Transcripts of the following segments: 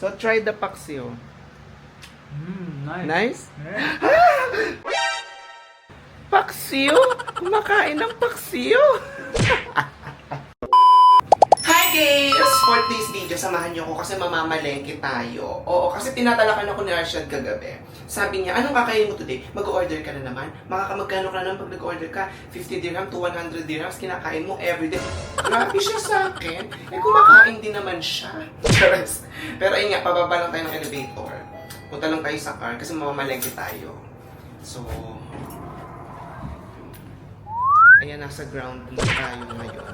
So, try the paksiw. Mm, nice. Nice? Yeah. Paksiw? Kumakain ng paksiw? Hi guys! For this video, samahan niyo ako kasi mamamalengke tayo. Oo, kasi tinatalakan ako ni Arshad kagabi. Sabi niya, anong kakainin mo today? Mag-order ka na naman? Makakamagkano ka na naman pag nag-order ka? 50 dirham to 100 dirhams, kinakain mo everyday. Grabe siya sa akin. Eh, kumakain din naman siya. Pero ayun nga, pababa lang tayo ng elevator. Punta lang tayo sa car kasi mamamalengke tayo. So, Ayan, nasa ground floor tayo ngayon.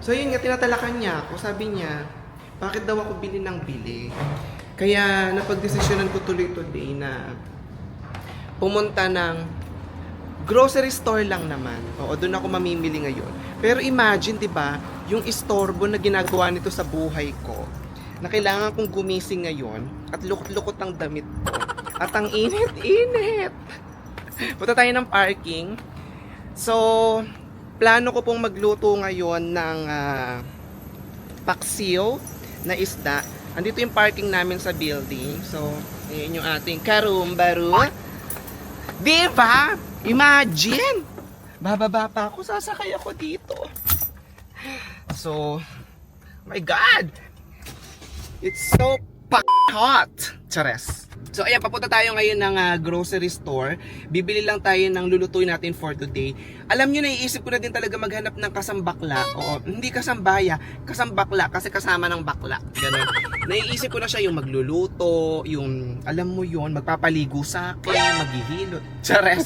So, yun nga, tinatalakan niya ako. Sabi niya, bakit daw ako bili ng bili? Kaya, napagdesisyonan ko tuloy today na pumunta ng grocery store lang naman. Oo, doon ako mamimili ngayon. Pero imagine, di ba, yung istorbo na ginagawa nito sa buhay ko, na kailangan kong gumising ngayon at lukot-lukot ang damit ko. At ang init-init. Punta tayo ng parking. So, plano ko pong magluto ngayon ng ah, paksiw na isda. Andito yung parking namin sa building. So, ayan yung ating karumbaru. Di ba? Imagine! Bababa pa ako, sasakay ako dito. So, my God! It's so hot! Chares. So, ayan, papunta tayo ngayon ng ah, grocery store. Bibili lang tayo ng lulutuin natin for today. Alam nyo, naiisip ko na din talaga maghanap ng kasambakla. Oo, hindi kasambaya, kasambakla kasi kasama ng bakla. Ganun. Naiisip ko na siya yung magluluto, yung, alam mo yon magpapaligo sa akin, maghihilot. Chares.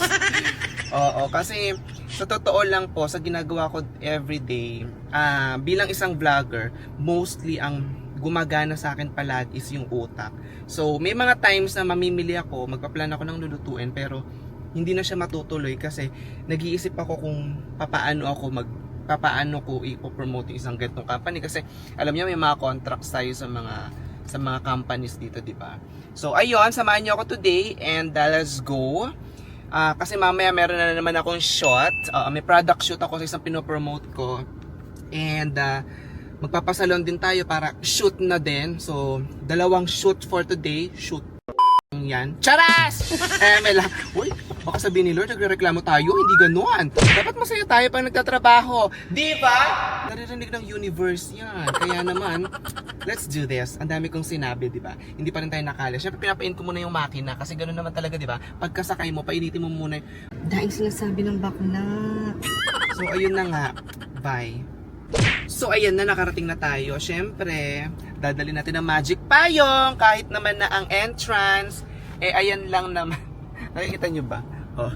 Oo, kasi sa totoo lang po, sa ginagawa ko everyday, ah bilang isang vlogger, mostly ang gumagana sa akin palagi is yung utak. So, may mga times na mamimili ako, magpa-plan ako ng lulutuin, pero hindi na siya matutuloy kasi nag-iisip ako kung papaano ako mag papaano ko i-promote yung isang ganitong company kasi alam niyo may mga contracts tayo sa mga sa mga companies dito, di ba? So, ayun, samahan niyo ako today and uh, let's go. Ah, kasi mamaya meron na naman akong shot. Ah, may product shoot ako sa isang pinopromote ko. And ah, magpapasalon din tayo para shoot na din. So, dalawang shoot for today. Shoot yan. Charas! eh, may lang. Uy, baka sabihin ni Lord, nagre-reklamo tayo. Hindi ganon. Dapat masaya tayo pag nagtatrabaho. Di ba? Naririnig ng universe yan. Kaya naman, let's do this. Ang dami kong sinabi, di ba? Hindi pa rin tayo nakala. Siyempre, pinapain ko muna yung makina kasi ganoon naman talaga, di ba? Pagkasakay mo, painitin mo muna. Daing sinasabi ng bakla. So, ayun na nga. Bye. So, ayan na, nakarating na tayo. Siyempre, dadali natin ang magic payong kahit naman na ang entrance. Eh, ayan lang naman. Nakikita nyo ba? Oh,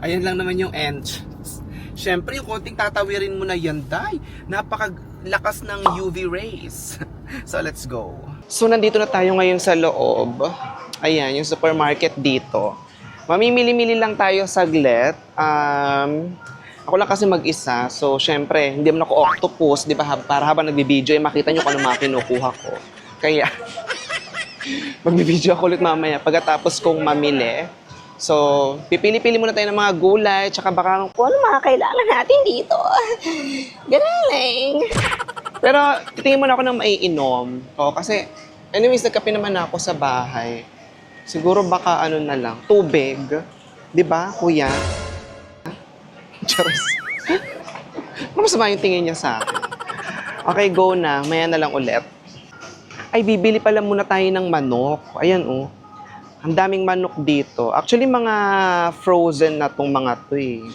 ayan lang naman yung entrance. Siyempre, yung konting tatawirin mo na yan, day. Napakalakas ng UV rays. so, let's go. So, nandito na tayo ngayon sa loob. Ayan, yung supermarket dito. Mamimili-mili lang tayo saglit. Um, ako lang kasi mag-isa. So, syempre, hindi mo ako octopus, di ba? hab- Para habang nagbibideo, eh, makita nyo kung ano mga kinukuha ko. Kaya, magbibideo ako ulit mamaya pagkatapos kong mamili. So, pipili-pili muna tayo ng mga gulay, tsaka baka Kung ano mga kailangan natin dito. Galing. Pero titingin muna ako ng maiinom. O, kasi, anyways, nagkape naman ako sa bahay. Siguro baka ano na lang, tubig. Di ba, kuya? Charos. Ano masama yung tingin niya sa akin? Okay, go na. Maya na lang ulit. Ay, bibili pala muna tayo ng manok. Ayan, oh. Ang daming manok dito. Actually, mga frozen na tong mga to eh.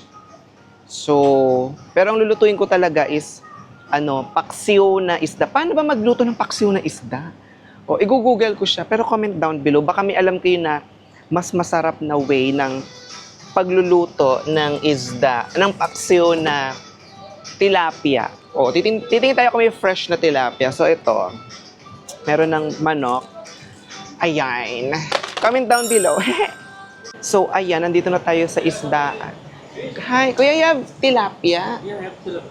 So, pero ang lulutuin ko talaga is ano, paksiw na isda. Paano ba magluto ng paksiw na isda? O, i-google ko siya. Pero comment down below. Baka may alam kayo na mas masarap na way ng pagluluto ng isda, ng paksiw na tilapia. O, titing titingin tayo kung may fresh na tilapia. So, ito. Meron ng manok. Ayan. Comment down below. so, ayan. Nandito na tayo sa isdaan. Hi, Kuya Yab, tilapia. Yeah, have to look.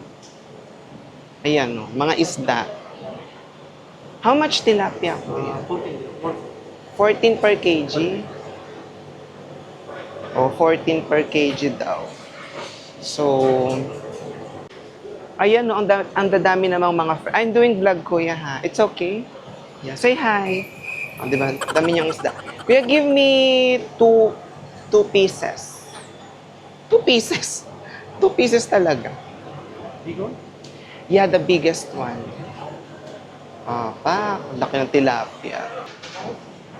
Ayan, no, mga isda. How much tilapia, Kuya? 14 per kg? O, 14 per kg daw. So, ayan, no, ang, da- ang dadami namang mga... fr- I'm doing vlog, Kuya, ha? It's okay? Yeah, say hi. Oh, di ba? Dami niyang isda. Kuya, give me two, two pieces. Two pieces. Two pieces talaga. Bigo? Yeah, the biggest one. Ah, pa, laki ng tilapia.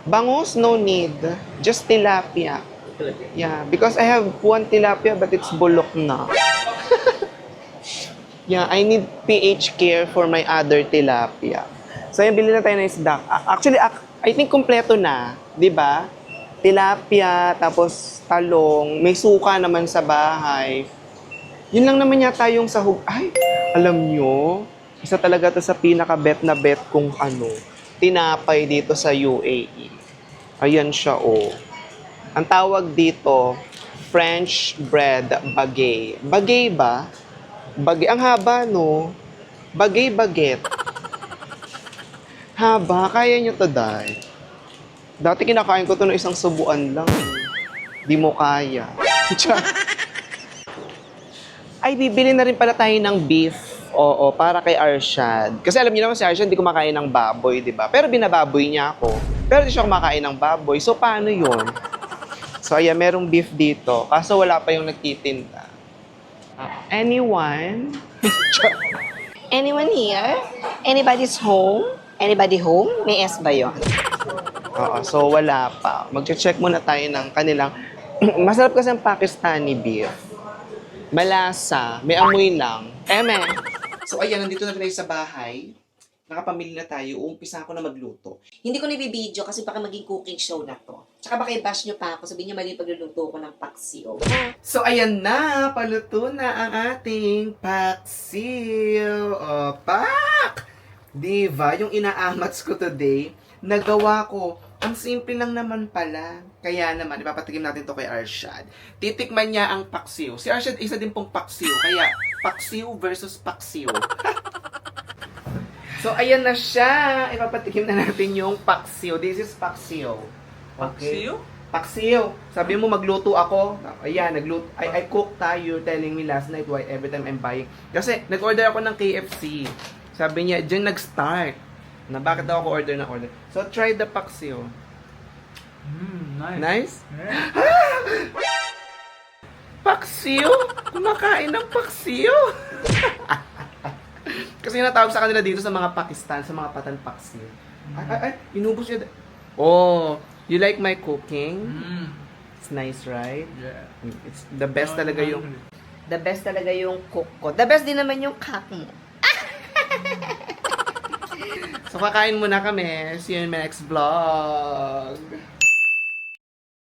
Bangus, no need. Just tilapia. Yeah, because I have one tilapia but it's bulok na. yeah, I need pH care for my other tilapia. So, yung bili na tayo ng isda. Actually, ac- I think kompleto na. di ba? Tilapia, tapos talong. May suka naman sa bahay. Yun lang naman yata yung sahog. Ay, alam nyo, isa talaga to sa pinaka-bet na bet kung ano, tinapay dito sa UAE. Ayan siya, oh. Ang tawag dito, French bread bagay. Bagay ba? Bagay. Ang haba, no? Bagay baget. Haba, kaya nyo to, Day. Dati kinakain ko to ng isang subuan lang. Di mo kaya. Ay, bibili na rin pala tayo ng beef. Oo, para kay Arshad. Kasi alam niyo naman si Arshad, hindi kumakain ng baboy, di ba? Pero binababoy niya ako. Pero di siya kumakain ng baboy. So, paano yun? So, ayan, merong beef dito. Kaso wala pa yung nagtitinda. Ah, anyone? Anyone here? Anybody's home? Anybody home? May S ba yun? Oo, so wala pa. Mag-check muna tayo ng kanilang... Masarap kasi ang Pakistani beef. Malasa, may amoy lang. Eme! So ayan, nandito na tayo sa bahay. Nakapamili na tayo. Uumpisa ako na magluto. Hindi ko nabibideo kasi baka maging cooking show na to. Tsaka baka i-bash nyo pa ako, sabihin nyo mali pagluluto ko ng paksiw. So ayan na, paluto na ang ating paksiw. O, pak! Diva, yung inaamats ko today, nagawa ko. Ang simple lang naman pala. Kaya naman, ipapatikim natin to kay Arshad. Titikman niya ang paksiw. Si Arshad, isa din pong paksiw. Kaya, paksiw versus paksiw. so, ayan na siya. Ipapatikim na natin yung paksiw. This is paksiw. Okay? Paksiw? Paksiw. Sabi mo magluto ako. Ayan, nagluto. I, I cook tayo. You're telling me last night why every time I'm buying. Kasi nag-order ako ng KFC. Sabi niya, dyan nag-start. Na bakit daw ako order na order. So try the paksiw. Mm, nice. Nice? Yeah. Paksiw? Kumakain ng paksiw? Kasi natawag sa kanila dito sa mga Pakistan, sa mga patan paksiw. Ay, ay, ay, inubos niya. Oh, you like my cooking? Mm, It's nice, right? yeah. It's the best talaga yung The best talaga yung cook ko. The best din naman yung cook mo. So, kakain muna kami. See you in my next vlog.